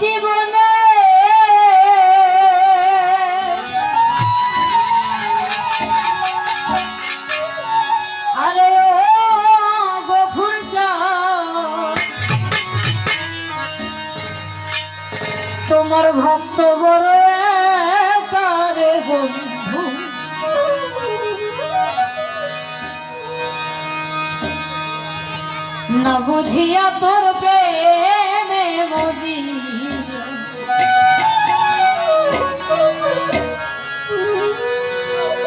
дети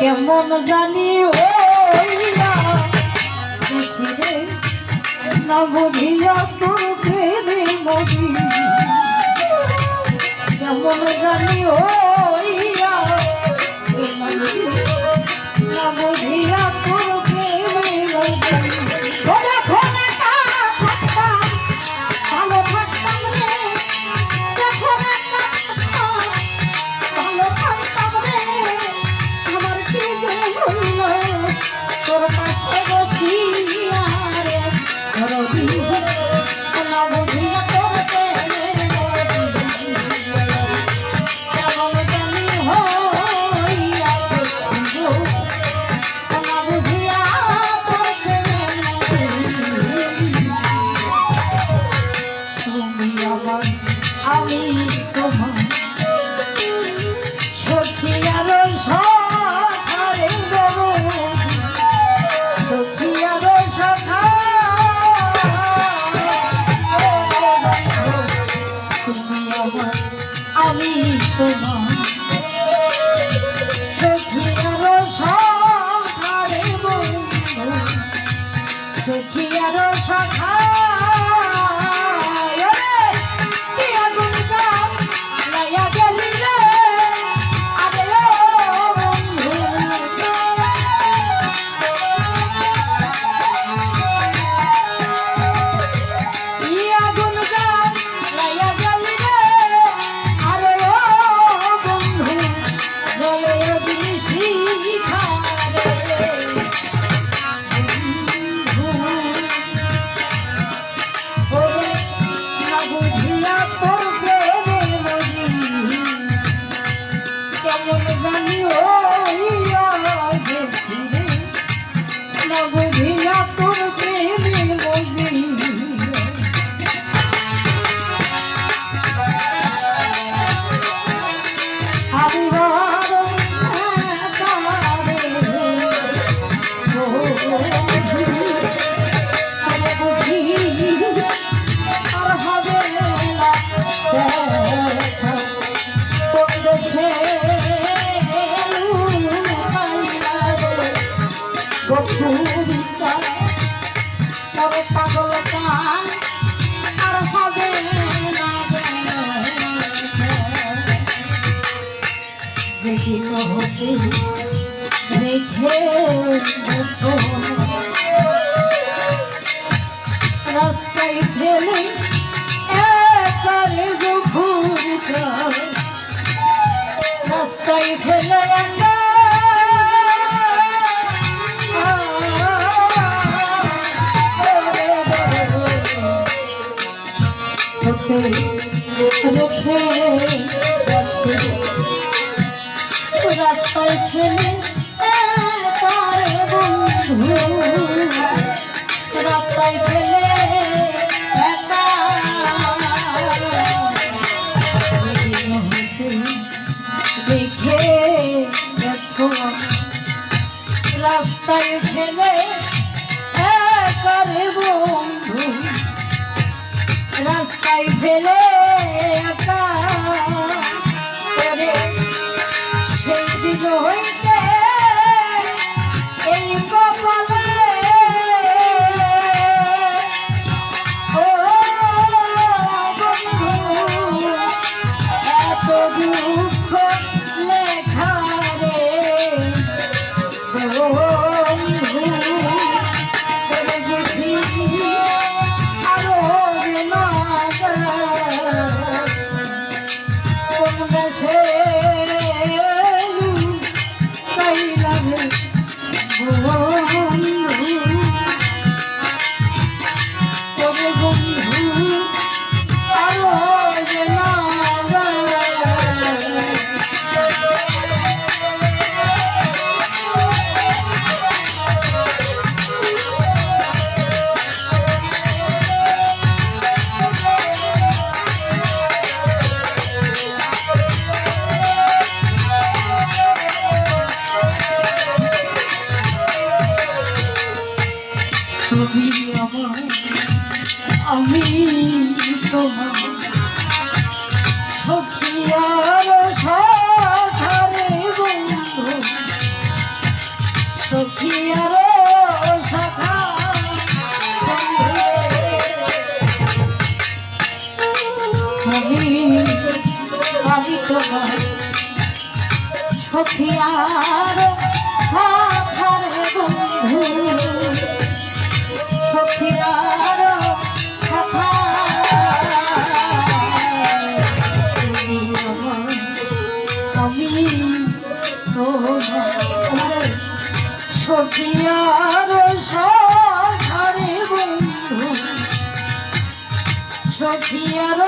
কেমন জানি না বুঝিয়া তোর প্রেমে মরি। কেমন জানি ওইয়া না বুঝিয়া তোর প্রেমে মরি। পাগল আর হবে না দেখিল হতে দেখে রাস্তায় ফেলে ছেলে তার বন্ধু রাস্তায় ফেলে দেখে রাস্তায় ফেলে করে বন্ধু রাস্তায় ফেলে Yeah. সখিয়ার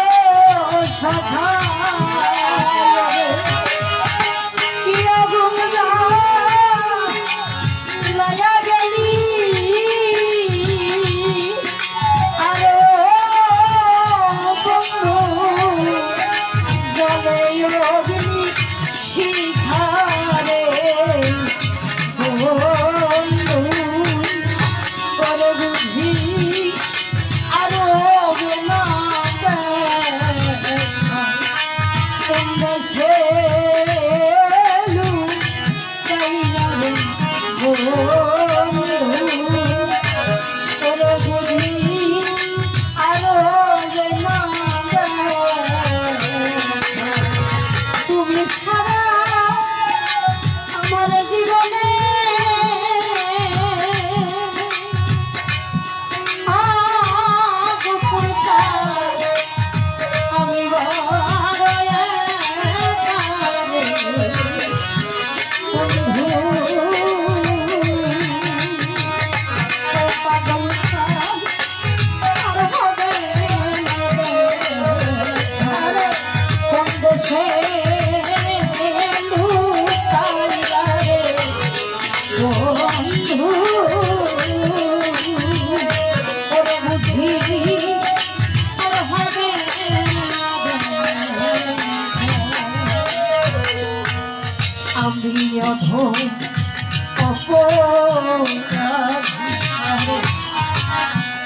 সাধু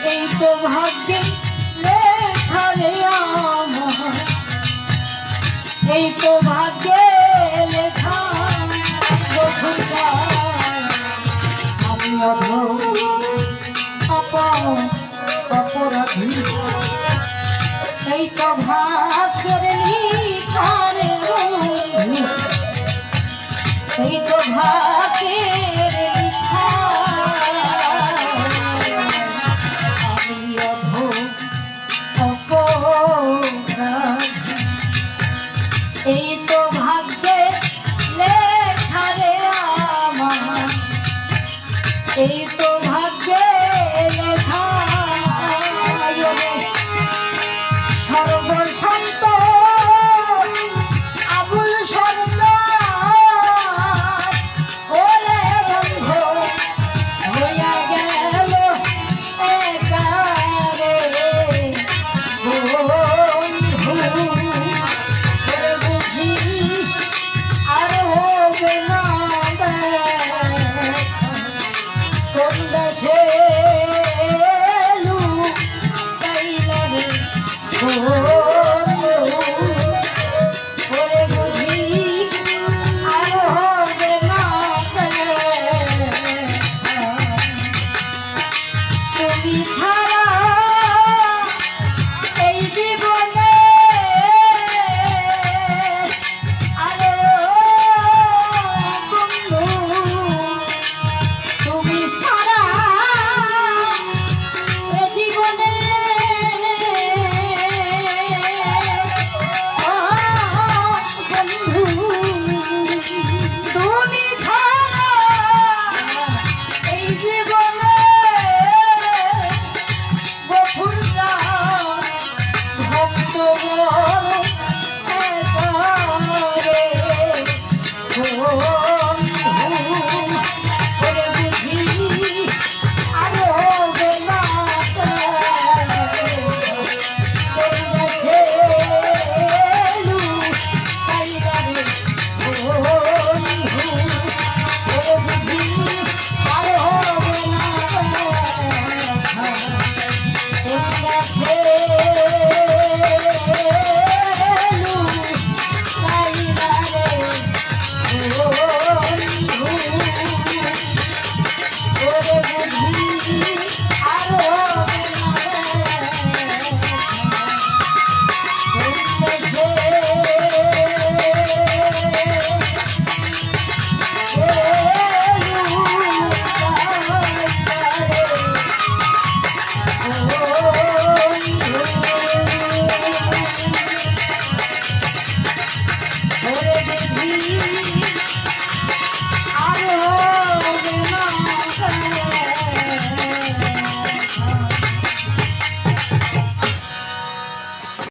এই তো ভাগ্যে লেখা এই তো ভাগ্যে দেশে